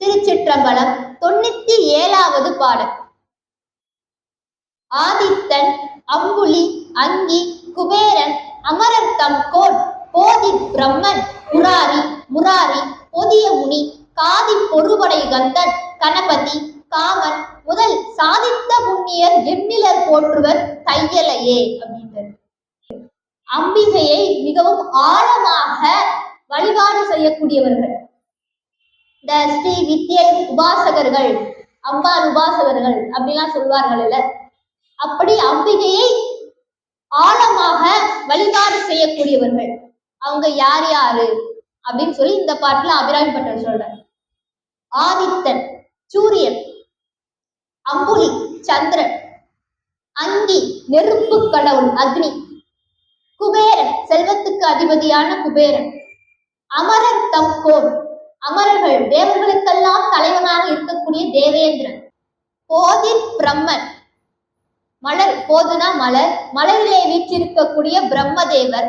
திருச்சிற்றம்பலம் தொண்ணூத்தி ஏழாவது பாடல். ஆதித்தன் அம்புலி அங்கி குபேரன் அமரர் தம் கோட் போதி பிரம்மன் முராரி முராரி பொதிய முனி காதி பொறுபடை கந்தன் கணபதி காமன் முதல் சாதித்த புண்ணியர் எண்ணிலர் போற்றுவர் தையலையே அப்படின்றது அம்பிகையை மிகவும் ஆழமாக வழிபாடு செய்யக்கூடியவர்கள். இந்த ஸ்ரீ வித்யை உபாசகர்கள் அம்பாள் உபாசகர்கள் அப்படிலாம் சொல்வார்கள் இல்ல. அப்படி அம்பிகையை ஆழமாக வழிபாடு செய்யக்கூடியவர்கள். அவங்க யார் யாரு அப்படின்னு சொல்லி இந்த பாட்டுல அபிராமி பட்டர் சொல்ற ஆதித்தன் சூரியன் அம்புலி சந்திரன் அங்கி நெருப்பு கடவுள் அக்னி குபேரன் செல்வத்துக்கு அதிபதியான குபேரன் அமரர் தம் கோன் அமரர்கள் தேவர்களுக்கெல்லாம் தலைவனாக இருக்கக்கூடிய தேவேந்திரன். போதிர் பிரம்மன் மலர் போதுனா மலர் மலரிலே வீற்றிருக்கக்கூடிய பிரம்மதேவர்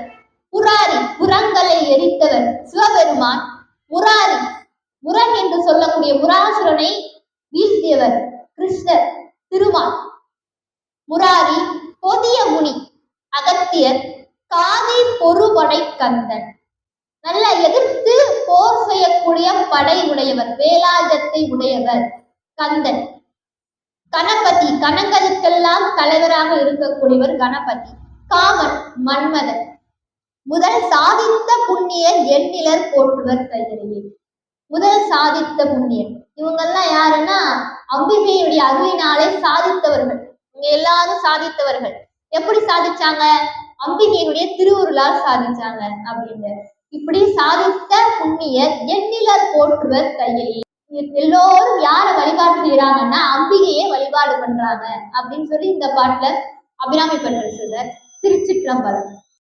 புராரி புறங்களை எரித்தவர் சிவபெருமான் முராரி முரன் என்று சொல்லக்கூடிய முராசுரனை வீழ்த்தியவர் கிருஷ்ணர் திருமால். முராரி பொதிய முனி அகத்தியர் காதி பொறுபடை கந்தன். நல்ல எதிர்த்து போர் செய்யக்கூடிய படை உடையவர் வேலாயுதத்தை உடையவர் கந்தன். கணபதி கணங்களுக்கெல்லாம் தலைவராக இருக்கக்கூடியவர் கணபதி. காமன் மன்மதன். முதல் சாதித்த புண்ணியர் எண்ணிலர் போற்றுவர் கைதறியே. முதல் சாதித்த புண்ணியர். இவங்கெல்லாம் யாருன்னா அம்பிகையுடைய அருளினாலே சாதித்தவர்கள். இவங்க எல்லாரும் சாதித்தவர்கள். எப்படி சாதிச்சாங்க? அம்பிகையினுடைய திருவுருளால் சாதிச்சாங்க அப்படின்னு இப்படி சாதித்த புண்ணியர் எண்ணிலர் போற்றுவர் கையிலே. எல்லோரும் யார வழிபாடு செய்யறாங்கன்னா அம்பிகையே வழிபாடு பண்றாங்க அப்படின்னு சொல்லி இந்த பாட்டுல அபிராமி பண்ற சொல்ற திருச்சிற்றம்பலம்.